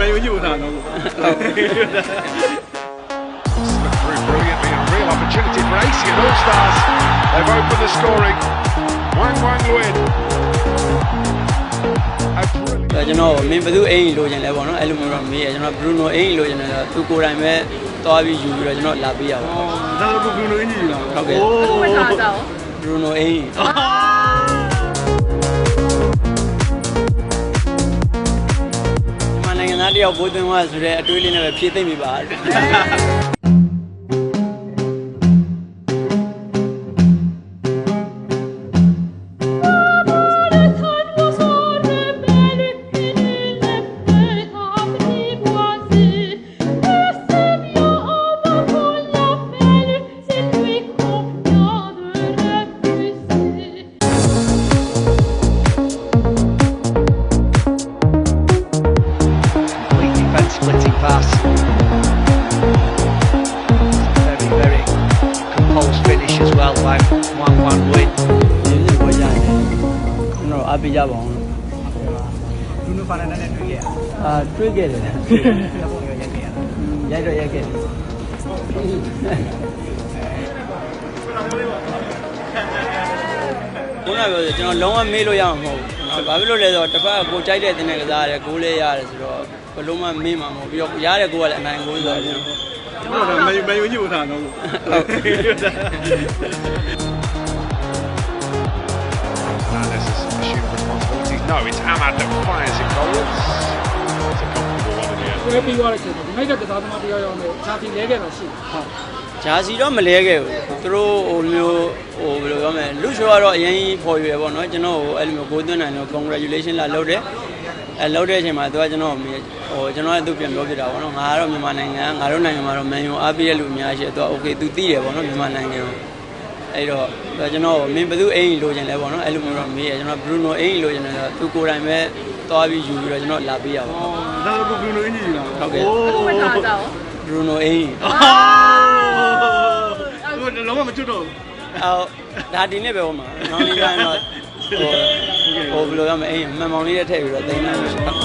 မန်ယူညို့တာနော် Slipped through brilliantly and real opportunity for AC and All Stars. They've opened the scoring. Wang Wang Luin. A brilliant. အဲကျွန်တော်မင်းဘယ်သူအိမ်လိုချင်လဲပေါ့နော်အဲ့လိုမျိုးတော့မေးရကျွန်တော်ဘရူနိုအိမ်လိုချင်တယ်ဆိုတော့သူကိုယ်တိုင်ပဲသွားပြီးယူပြီးတော့ကျွန်တော်လာပေးရပါအော်ဒါတော့ဘလူးနိုအင်ဂျီလားဟုတ်ကဲ့ဝတ်ထားကြအောင်ဘရူနိုအိမ် မနိုင်ငံသားတယောက်ကိုသွင်းသွားဆိုတဲ့အတွေးလေးနဲ့ပဲဖြည့်သိမ့်မိပါ အားပေးကြပါအောင်လို့ဘလူးနိုဖာနန်နဲ့တွေ့ခဲ့ရအာတွေးခဲ့တယ်တာပုံရရက်ခဲ့ရတာရိုက်တော့ရိုက်ခဲ့တယ်ဘုန်းတော်ပြောကျွန်တော်လုံးဝမေ့လို့ရမှာမဟုတ်ဘူး။ဘာဖြစ်လို့လဲဆိုတော့တစ်ဖက်ကကိုကြိုက်တဲ့တင်တဲ့ကစားရတယ်ကိုလေးရတယ်ဆိုတော့ဘလုံးမမေ့မှာမဟုတ်ပြီးတော့ရတဲ့ကိုကလည်းအနိုင်ကိုဆိုတော့ကျွန်တော်ကျွန်တော်မန်ယူမန်ယူညို့တာနော် And this is assumed responsibility. No, it's Ahmad that fires it goals. It's a comfortable one in the end. ဆွဲပြီးသွားတဲ့ချိန်မှာဒီနိုင်တဲ့ကစားသမားတရားရောင်းနဲ့ဂျာစီလဲခဲ့တာရှိတယ်ဟုတ်ဂျာစီတော့မလဲခဲ့ဘူးသူတို့ဟိုမျိုးဟိုဘယ်လိုပြောမလဲလူရှိုးကတော့အရင်ကြီးဖော်ရွယ်ပေါ့နော်ကျွန်တော်ဟိုအဲ့လိုမျိုးကိုသွင်းနိုင်တော့ congratulation လာလုပ်တယ်အဲလုပ်တဲ့အချိန်မှာသူကကျွန်တော်ဟိုကျွန်တော်ကသူ့ပြန်ပြောပြတာပေါ့နော်ငါကတော့မြန်မာနိုင်ငံငါတို့နိုင်ငံမှာတော့မန်ယူအားပေးတဲ့လူအများကြီးရှိတယ်သူက okay သူသိတယ်ပေါ့နော်မြန်မာနိုင်ငံကို အဲ့တော့ကျွန်တော်မင်းဘယ်သူအိမ်လိုချင်လဲပေါ့နော်အဲ့လိုမျိုးတော့မေးရကျွန်တော်ဘရူနိုအိမ်လိုချင်တယ်ဆိုတော့သူကိုယ်တိုင်ပဲသွားပြီးယူပြီးတော့ကျွန်တော်လာပေးရပါအော်ဒါတော့ဘလူးနိုအင်ဂျီလားဟုတ်ကဲ့ဝတ်ထားကြအောင်ဘရူနိုအိမ်ဟိုလုံးဝမချွတ်တော့အော်ဒါဒီနေ့ပဲဟိုမှာနောက်နေ့ကျရင်တော့ဟိုဟိုဘယ်လိုရမလဲအိမ်မှန်မောင်လေးနဲ့ထည့်ပြီးတော့သိမ်းလိုက်လို့ရှိရင်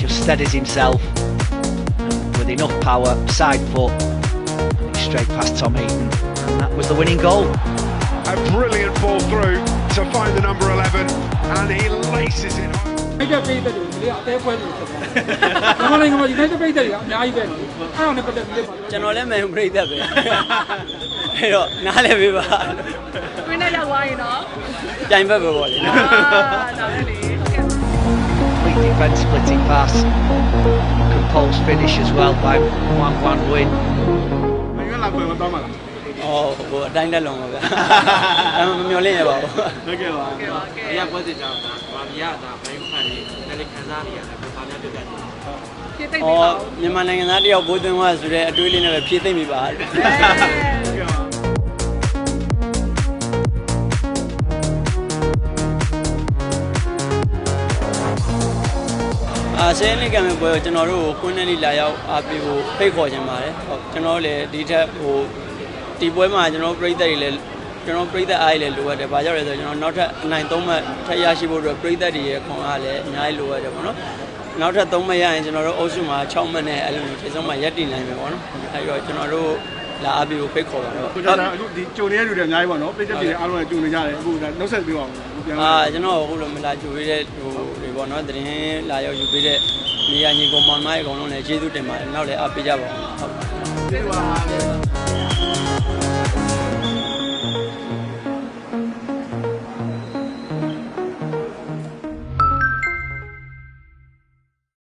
Just steadies himself with enough power, side foot, straight past Tom Heaton. And that was the winning goal. A brilliant ball through to find the number 11, and he laces it home. နိုင်တဲ့ပိတ်သက်တွေလေအသေးခွဲနေတယ်ကျွန်တော်နိုင်ငံမှာဒီနိုင်တဲ့ပိတ်သက်တွေကအများကြီးပဲအဲ့ဒါနဲ့ပတ်သက်ပြီးလေပါကျွန်တော်လည်းမန်ပြိသက်ပဲအဲ့တော့နားလည်းပေးပါဝင်းနဲ့ရောက်သွားရင်တော့ကြိုင်ဘက်ပဲပေါ့လေနော်အာဒါပဲလေဟုတ်ကဲ့ Complete defence splitting pass. Composed finish as well by Wang Wan Win. မန်ယူလာခွဲမသွားမှာလားအော်ဟိုအတိုင်းတက်လုံးပါဗျာအဲ့မမျော်လင့်ရပါဘူးဟုတ်ကဲ့ပါဟုတ်ကဲ့ပါကဲအရာပွဲစစ်ကြောင်းဒါဗမာပြည်ကဒါဘိုင်းဖန်လေးတယ်လီခန်းစားနေရတယ်ဘယ်ပါများပြပြတယ်ဖြည့်သိမ့်အော်ပါဦးမြန်မာနိုင်ငံသားတယောက်ကိုသွင်းသွားဆိုတဲ့အတွေးလေးနဲ့ပဲဖြည့်သိမ့်မိပါဟုတ်ကဲ့ပါအာဆယ်နှစ်ကံမဲ့ပွဲကိုကျွန်တော်တို့ကိုကွင်းနဲ့လေးလာရောက်အားပေးဖို့ဖိတ်ခေါ်ခြင်းပါတယ်ဟုတ်ကျွန်တော်လည်းဒီထက်ဟို ဒီပွဲမှာကျွန်တော်ပြည်သက်တွေလည်းကျွန်တော်ပြည်သက်အားလည်းလိုအပ်တယ်။ဘာကြောင့်လဲဆိုတော့ကျွန်တော်နောက်ထပ်အနိုင်၃မှတ်ထပ်ရရှိဖို့အတွက်ပြည်သက်တွေရဲ့ခွန်အားလည်းအများကြီးလိုအပ်တယ်ပေါ့နော်။နောက်ထပ်၃မှတ်ရရင်ကျွန်တော်တို့အုပ်စုမှာ6မှတ်နဲ့အဲ့လိုမျိုးခြေစုံမှာရပ်တည်နိုင်မယ်ပေါ့နော်။အဲဒီတော့ကျွန်တော်တို့လာအားပေးဖို့ဖိတ်ခေါ်ပါတော့ကိုကျွန်တော်အခုဒီကြုံနေတဲ့လူတွေအများကြီးပေါ့နော်ပိတ်သက်တွေအားလုံးကကြုံနေကြတယ်အခုဒါနှုတ်ဆက်ပေးပါဦးပြန်အာကျွန်တော်အခုလိုမလာကြိုပေးတဲ့ဟိုတွေပေါ့နော်သတင်းလာရောက်ယူပေးတဲ့နေရာညီကောင်မောင်မအကောင်လုံးလည်းကျေးဇူးတင်ပါတယ်နောက်လည်းအားပေးကြပါဦးဟုတ်ပါ we